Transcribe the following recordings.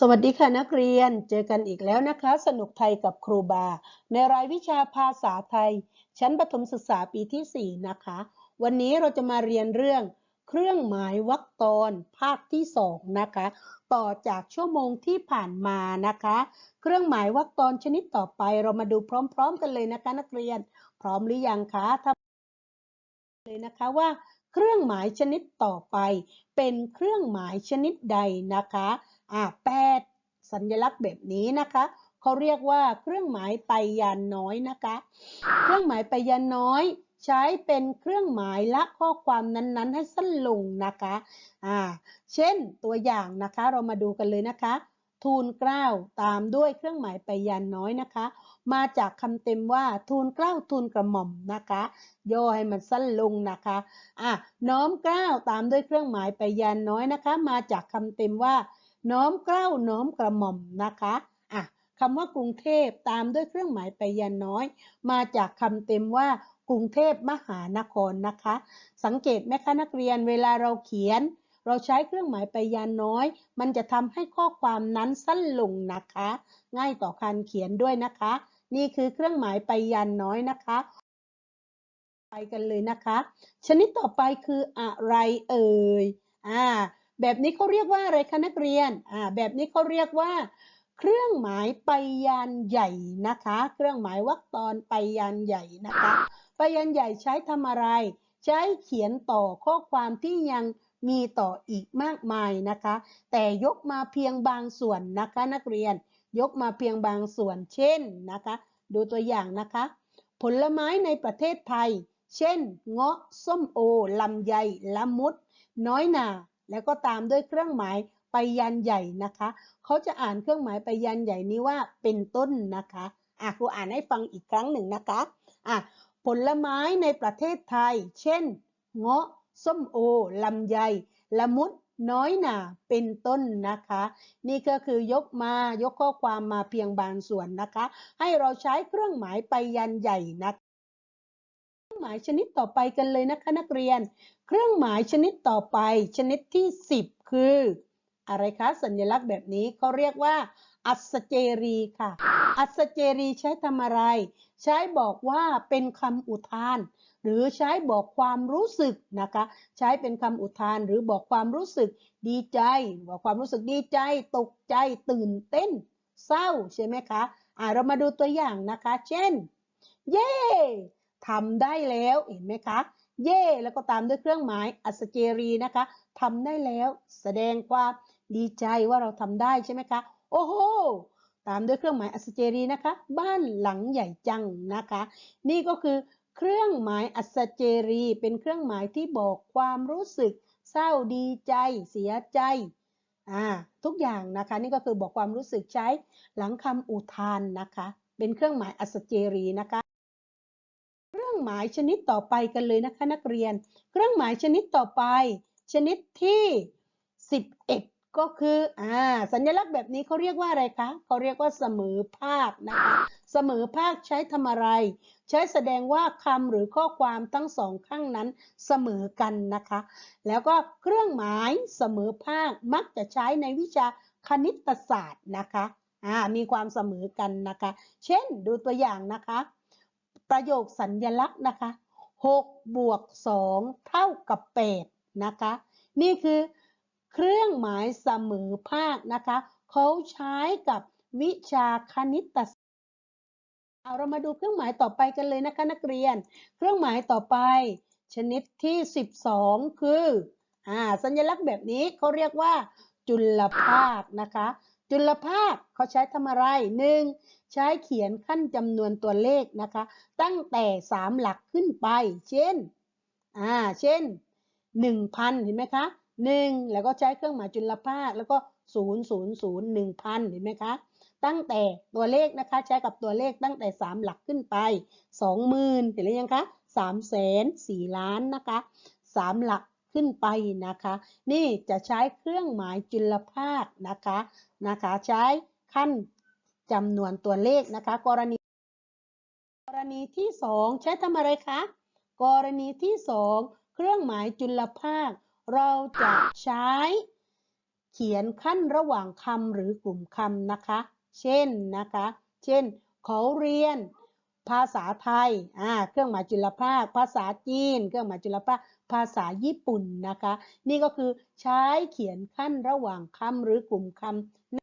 สวัสดีค่ะนักเรียน เจอกันอีกแล้วนะคะ สนุกไทยกับครูบา ในรายวิชาภาษาไทย ชั้นประถมศึกษาปีที่ 4 นะคะ วันนี้เราจะมาเรียนเรื่อง เครื่องหมายวรรคตอนภาคที่ 2 นะคะ ต่อจากชั่วโมงที่ผ่านมานะคะ เครื่องหมายวรรคตอนชนิดต่อไปเรามาดูพร้อม ๆ กันเลยนะคะ นักเรียน พร้อมหรือยังคะถ้าเลยนะคะว่าเครื่องหมายชนิดต่อไป เป็นเครื่องหมายชนิดใดนะคะ อ่าแปดสัญลักษณ์แบบนี้นะคะเขาเรียกว่าเครื่องหมายไปยานน้อยนะคะ เครื่องหมายไปยานน้อย ใช้เป็นเครื่องหมายละข้อความนั้นๆ ให้สั้นลงนะคะอ่าเช่นตัวอย่างนะคะเรามาดูกันเลยนะคะ ทูลเกล้าตามด้วยเครื่องหมายไปยานน้อยนะคะ มาจากคำเต็มว่าทูลเกล้าทูลกระหม่อมนะคะย่อให้มันสั้นลงนะคะอะน้อมเกล้าตามด้วยเครื่องหมายไปยานน้อยนะคะ มาจากคำเต็มว่า น้อมเกล้าน้อมกระหม่อมนะคะอะคำว่ากรุงเทพตามด้วยเครื่องหมายไปยันน้อย มาจากคำเต็มว่ากรุงเทพมหานครนะคะ สังเกตไหมคะนักเรียนเวลาเราเขียน เราใช้เครื่องหมายไปยันน้อย มันจะทำให้ข้อความนั้นสั้นลงนะคะ ง่ายต่อการเขียนด้วยนะคะ นี่คือเครื่องหมายไปยันน้อยนะคะ ไปกันเลยนะคะ ชนิดต่อไปคืออะไรเอ่ยอ่า แบบนี้เขาเรียกว่าอะไรคะนักเรียนอ่าแบบนี้เขาเรียกว่า เครื่องหมายไปยานใหญ่นะคะ เครื่องหมายวรรคตอนไปยานใหญ่นะคะ ไปยานใหญ่ใช้ทำอะไร ใช้เขียนต่อข้อความที่ยังมีต่ออีกมากมายนะคะ แต่ยกมาเพียงบางส่วนนะคะนักเรียน ยกมาเพียงบางส่วนเช่นนะคะ ดูตัวอย่างนะคะ ผลไม้ในประเทศไทย เช่น เงาะส้มโอลำไยละมุด น้อยหนา แล้วก็ตามด้วยเครื่องหมายไปยันใหญ่นะคะ เขาจะอ่านเครื่องหมายไปยันใหญ่นี้ว่าเป็นต้นนะคะอะครูอ่านให้ฟังอีกครั้งหนึ่งนะคะอะผลไม้ในประเทศไทย เช่น เงาะ ส้มโอ ลำไย ละมุด น้อยหนาเป็นต้นนะคะ นี่ก็คือยกมายกข้อความมาเพียงบางส่วนนะคะ ให้เราใช้เครื่องหมายไปยันใหญ่นะเค รื่องหมายชนิดต่อไปกันเลยนะคะนักเรียน เครื่องหมายชนิดต่อไปชนิดที่ 10 คือ อะไรคะสัญลักษณ์แบบนี้เขาเรียกว่า อัศเจรีค่ะ อัศเจรีใช้ทำอะไร ใช้บอกว่าเป็นคำอุทาน หรือใช้บอกความรู้สึกนะคะ ใช้เป็นคำอุทานหรือบอกความรู้สึกดีใจ บอกความรู้สึกดีใจ ตกใจ ตื่นเต้น เศร้าใช่ไหมคะอ่าเรามาดูตัวอย่างนะคะ เช่น เย่ ทำได้แล้วเห็นไหมคะ เย่แล้วก็ตามด้วยเครื่องหมายอัศเจรีนะคะทำได้แล้ว แสดงความดีใจว่าเราทำได้ใช่ไหมคะ โอ้โหตามด้วยเครื่องหมายอัศเจรีนะคะ บ้านหลังใหญ่จังนะคะ นี่ก็คือเครื่องหมายอัศเจรี เป็นเครื่องหมายที่บอกความรู้สึก เศร้าดีใจ เสียใจอ่าทุกอย่างนะคะ นี่ก็คือบอกความรู้สึกใช้หลังคำอุทานนะคะ เป็นเครื่องหมายอัศเจรีนะคะ รื่องหมายชนิดต่อไปกันเลยนะคะนักเรียน เครื่องหมายชนิดต่อไป ชนิดที่ 11 ก็คืออ่าสัญลักษณ์แบบนี้เขาเรียกว่าอะไรคะเขาเรียกว่าเสมอภาคนะคะเสมอภาคใช้ทำอะไร ใช้แสดงว่าคำหรือข้อความทั้งสองข้างนั้นเสมอกันนะคะ แล้วก็เครื่องหมายเสมอภาคมักจะใช้ในวิชาคณิตศาสตร์นะคะอ่ามีความเสมอกันนะคะ เช่นดูตัวอย่างนะคะ ประโยคสัญญลักษณ์นะคะ6บวก2เท่ากับ8นะคะ นี่คือเครื่องหมายเสมอภาคนะคะเขาใช้กับวิชาคณิตศาสตร์เอาเรามาดูเครื่องหมายต่อไปกันเลยนะคะนักเรียน เครื่องหมายต่อไป ชนิดที่ 12 คืออ่าสัญลักษณ์แบบนี้เขาเรียกว่า จุลภาคนะคะ จุลภาคเขาใช้ทำอะไร 1. ใช้เขียนขั้นจำนวนตัวเลขนะคะ ตั้งแต่ 3 หลักขึ้นไป เช่น อ่า เช่น 1,000 เห็นไหมคะ 1 แล้วก็ใช้เครื่องหมายจุลภาค แล้วก็ 0 0 0 1,000 เห็นไหมคะ ตั้งแต่ตัวเลขนะคะ ใช้กับตัวเลขตั้งแต่ 3 หลักขึ้นไป 20,000 เห็นหรือยังคะ3แสน4ล้านนะคะ 3 หลักขึ้นไปนะคะ นี่จะใช้เครื่องหมายจุลภาคนะคะ นะคะ ใช้ขั้น จำนวนตัวเลขนะคะ กรณี กรณีที่สองใช้ทำอะไรคะ กรณีที่สองเครื่องหมายจุลภาค เราจะใช้ เขียนขั้นระหว่างคำหรือกลุ่มคำนะคะ เช่นนะคะ เช่น เขาเรียน ภาษาไทยอ่าเครื่องหมายจุลภาค ภาษาจีน เครื่องหมายจุลภาค ภาษาญี่ปุ่นนะคะ นี่ก็คือใช้เขียนขั้นระหว่างคำหรือกลุ่มคำ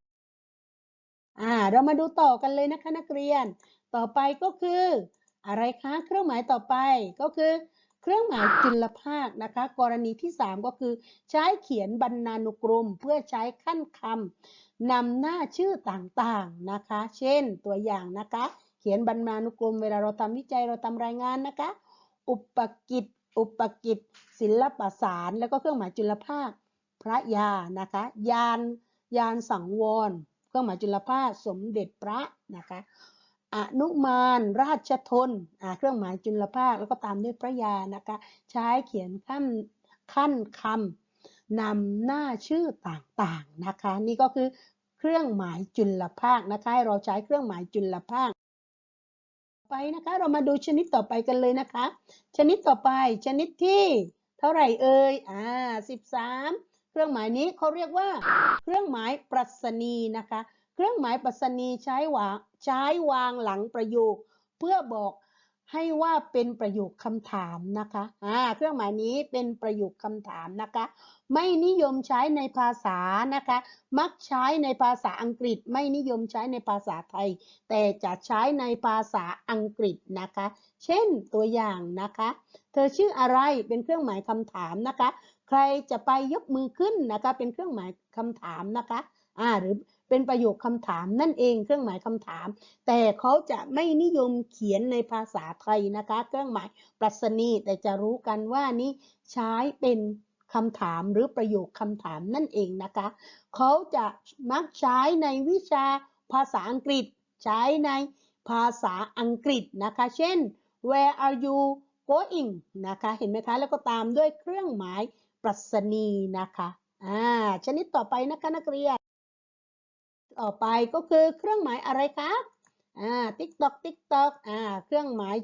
อ่า เรามาดูต่อกันเลยนะคะนักเรียน ต่อไปก็คือ อะไรคะเครื่องหมายต่อไปก็คือ เครื่องหมายจุลภาคนะคะ กรณีที่ 3 ก็คือ ใช้เขียนบรรณานุกรม เพื่อใช้ขั้นคำนำหน้าชื่อต่างๆนะคะ เช่นตัวอย่างนะคะ เขียนบรรณานุกรม เวลาเราทำวิจัยเราทำรายงานนะคะ อุปกิจอุปกิจศิลปสาร แล้วก็เครื่องหมายจุลภาค พระยานะคะ ยานยานสังวร เครื่องหมายจุลภาคสมเด็จพระนะคะอนุมานราชทนเครื่องหมายจุลภาคแล้วก็ตามด้วยพระยานะคะใช้เขียนขั้นขั้นคำนำหน้าชื่อต่างๆนะคะนี่ก็คือเครื่องหมายจุลภาคนะคะเราใช้เครื่องหมายจุลภาคไปนะคะเรามาดูชนิดต่อไปกันเลยนะคะ ชนิดต่อไปชนิดที่เท่าไหร่เอ่ยอ่า13 เครื่องหมายนี้เขาเรียกว่า เครื่องหมายปรัชนีนะคะ เครื่องหมายปรัชนีใช้วางใช้วางหลังประโยค เพื่อบอก ให้ว่าเป็นประโยคคำถามนะคะอ่าเครื่องหมายนี้เป็นประโยคคำถามนะคะ ไม่นิยมใช้ในภาษานะคะ มักใช้ในภาษาอังกฤษ ไม่นิยมใช้ในภาษาไทย แต่จะใช้ในภาษาอังกฤษนะคะ เช่นตัวอย่างนะคะ เธอชื่ออะไรเป็นเครื่องหมายคำถามนะคะ ใครจะไปยกมือขึ้นนะคะ เป็นเครื่องหมายคำถามนะคะอ่าหรือ เป็นประโยคคำถามนั่นเองเครื่องหมายคำถาม แต่เขาจะไม่นิยมเขียนในภาษาไทยนะคะ เครื่องหมายปรัชนีแต่จะรู้กันว่านี้ใช้เป็นคำถามหรือประโยคคำถามนั่นเองนะคะ เขาจะมักใช้ในวิชาภาษาอังกฤษ ใช้ในภาษาอังกฤษนะคะ เช่น where are you going นะคะ เห็นไหมคะ แล้วก็ตามด้วยเครื่องหมายปรัชนีนะคะ อ่า ชนิดต่อไปนะคะนักเรียน ต่อไปก็คือเครื่องหมายอะไรคะอ่าติ๊กตอกติ๊กตอกอ่าเครื่องหมาย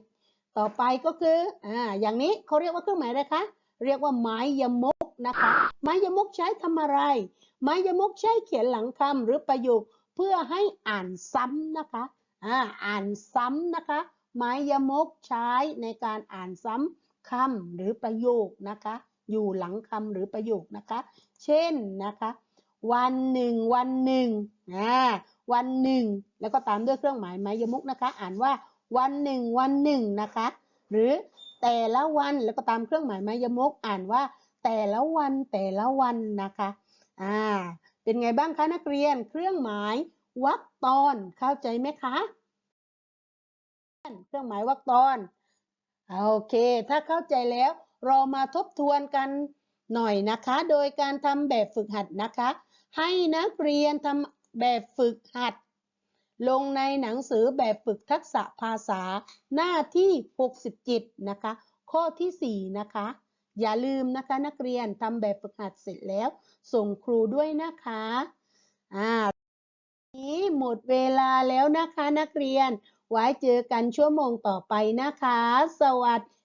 ต่อไปก็คืออ่าอย่างนี้เขาเรียกว่าเครื่องหมายอะไรคะเรียกว่าไม้ยมกนะคะไม้ยมกใช้ทำอะไร ไม้ยมกใช้เขียนหลังคำหรือประโยคเพื่อให้อ่านซ้ำนะคะอ่าอ่านซ้ำนะคะ ไม้ยมกใช้ในการอ่านซ้ำคำหรือประโยคนะคะ อยู่หลังคำหรือประโยคนะคะ เช่นนะคะ วันหนึ่งวันหนึ่ง อ่าวันหนึ่งแล้วก็ตามด้วยเครื่องหมายไม้ยมุกนะคะ อ่านว่าวันหนึ่งวันหนึ่งนะคะ หรือแต่ละวันแล้วก็ตามเครื่องหมายไม้ยมุกอ่านว่า แต่ละวันแต่ละวันนะคะอ่าเป็นไงบ้างคะนักเรียนเครื่องหมายวรรคตอนเข้าใจไหมคะเครื่องหมายวรรคตอน โอเค ถ้าเข้าใจแล้วเรามาทบทวนกันหน่อยนะคะ โดยการทำแบบฝึกหัดนะคะ ให้นักเรียนทำ แบบฝึกหัด ลงในหนังสือแบบฝึกทักษะภาษาหน้าที่ 67 นะคะ ข้อที่ 4 นะคะ อย่าลืมนะคะนักเรียนทำแบบฝึกหัดเสร็จแล้ว ส่งครูด้วยนะคะอ่านี้หมดเวลาแล้วนะคะนักเรียน ไว้เจอกันชั่วโมงต่อไปนะคะ สวัสดี